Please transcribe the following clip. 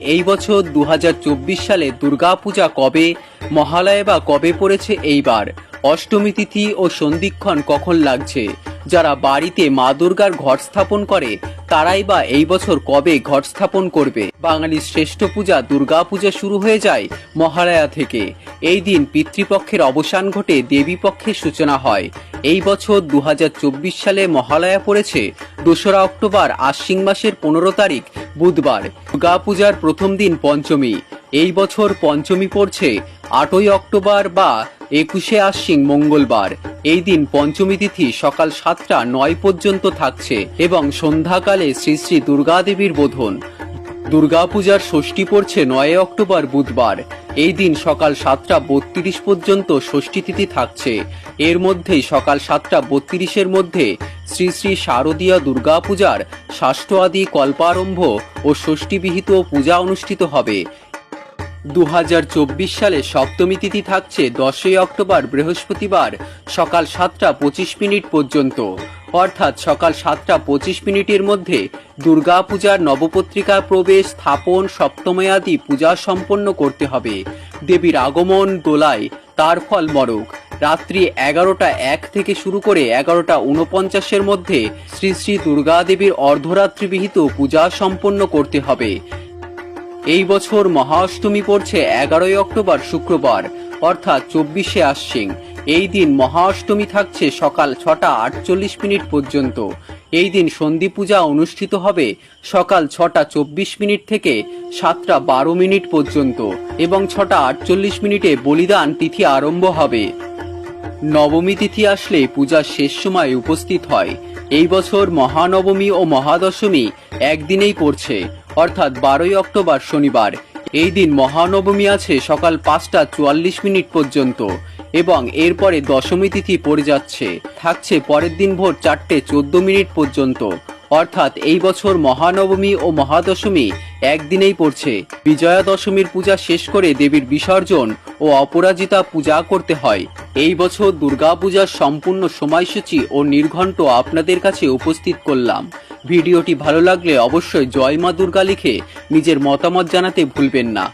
এই বছর দু হাজার চব্বিশ সালে দুর্গাপূজা কবে, মহালয়া বা কবে পড়েছে এইবার? অষ্টমী তিথি ও সন্ধিক্ষণ কখন লাগছে? যারা বাড়িতে মা দুর্গার ঘট স্থাপন করে, তারাই বা এই বছর কবে ঘট স্থাপন করবে? বাঙালির শ্রেষ্ঠ পূজা দুর্গাপূজা শুরু হয়ে যায় মহালয়া থেকে। এই দিন পিতৃপক্ষের অবসান ঘটে দেবী পক্ষের সূচনা হয়। এই বছর দু হাজার চব্বিশ সালে মহালয়া পড়েছে। দোসরা অক্টোবর আশ্বিন মাসের পনেরো তারিখ বুধবার দুর্গাপূজার প্রথম দিন পঞ্চমী। এই বছর পঞ্চমী পড়ছে আটই অক্টোবর বা একুশে আশ্বিন মঙ্গলবার। এই দিন পঞ্চমী তিথি সকাল সাতটা নয় পর্যন্ত থাকছে এবং সন্ধ্যাকালে শ্রী শ্রী দুর্গাদেবীর বোধন। দুর্গাপূজার ষষ্ঠী পড়ছে নয় অক্টোবর বুধবার। এই দিন সকাল সাতটা বত্রিশ পর্যন্ত ষষ্ঠী তিথি থাকছে। এর মধ্যেই সকাল সাতটা বত্রিশের মধ্যে শ্রী শ্রী শারদীয় দুর্গাপূজার ষষ্ঠ আদি কল্পারম্ভ ও ষষ্ঠীবিহিত পূজা অনুষ্ঠিত হবে। দু হাজার চব্বিশ সালে সপ্তমী তিথি থাকছে দশই অক্টোবর বৃহস্পতিবার সকাল সাতটা পঁচিশ মিনিট পর্যন্ত। অর্থাৎ সকাল সাতটা পঁচিশ মিনিটের মধ্যে দুর্গাপূজার নবপত্রিকা প্রবেশ, স্থাপন সপ্তময়াদি পূজা সম্পন্ন করতে হবে। দেবীর আগমন, দোলায়, তার ফল মরক। রাত্রি এগারোটা এক থেকে শুরু করে এগারোটা উনপঞ্চাশের মধ্যে শ্রী শ্রী দুর্গা দেবীর অর্ধরাত্রিবিহিত পূজা সম্পন্ন করতে হবে। এই বছর মহাষ্টমী পড়ছে এগারোই অক্টোবর, শুক্রবার, অর্থাৎ চব্বিশে আশ্বিন। এই দিন মহাষ্টমী থাকছে সকাল ছটা আটচল্লিশ মিনিট পর্যন্ত। এই দিন সন্ধি পূজা অনুষ্ঠিত হবে সকাল ছটা চব্বিশ মিনিট থেকে সাতটা বারো মিনিট পর্যন্ত এবং ছটা আটচল্লিশ মিনিটে বলিদান তিথি আরম্ভ হবে। নবমী তিথি আসলে পূজার শেষ সময় উপস্থিত হয়। এই বছর মহানবমী ও মহাদশমী একদিনেই পড়ছে, অর্থাৎ বারোই অক্টোবর শনিবার। এই দিন মহানবমী আছে সকাল পাঁচটা চুয়াল্লিশ মিনিট পর্যন্ত, এবং এরপরে দশমী তিথি পড়ে যাচ্ছে। থাকছে পরের দিন ভোর চারটে চোদ্দ মিনিট পর্যন্ত। অর্থাৎ এই বছর মহানবমী ও মহাদশমী একদিনেই পড়ছে। বিজয়া দশমীর পূজা শেষ করে দেবীর বিসর্জন ও অপরাজিতা পূজা করতে হয়। এই বছর দুর্গাপূজার সম্পূর্ণ সময়সূচি ও নির্ঘণ্ট আপনাদের কাছে উপস্থিত করলাম। ভিডিওটি ভালো লাগলে অবশ্যই জয় মা দুর্গা লিখে নিজের মতামত জানাতে ভুলবেন না।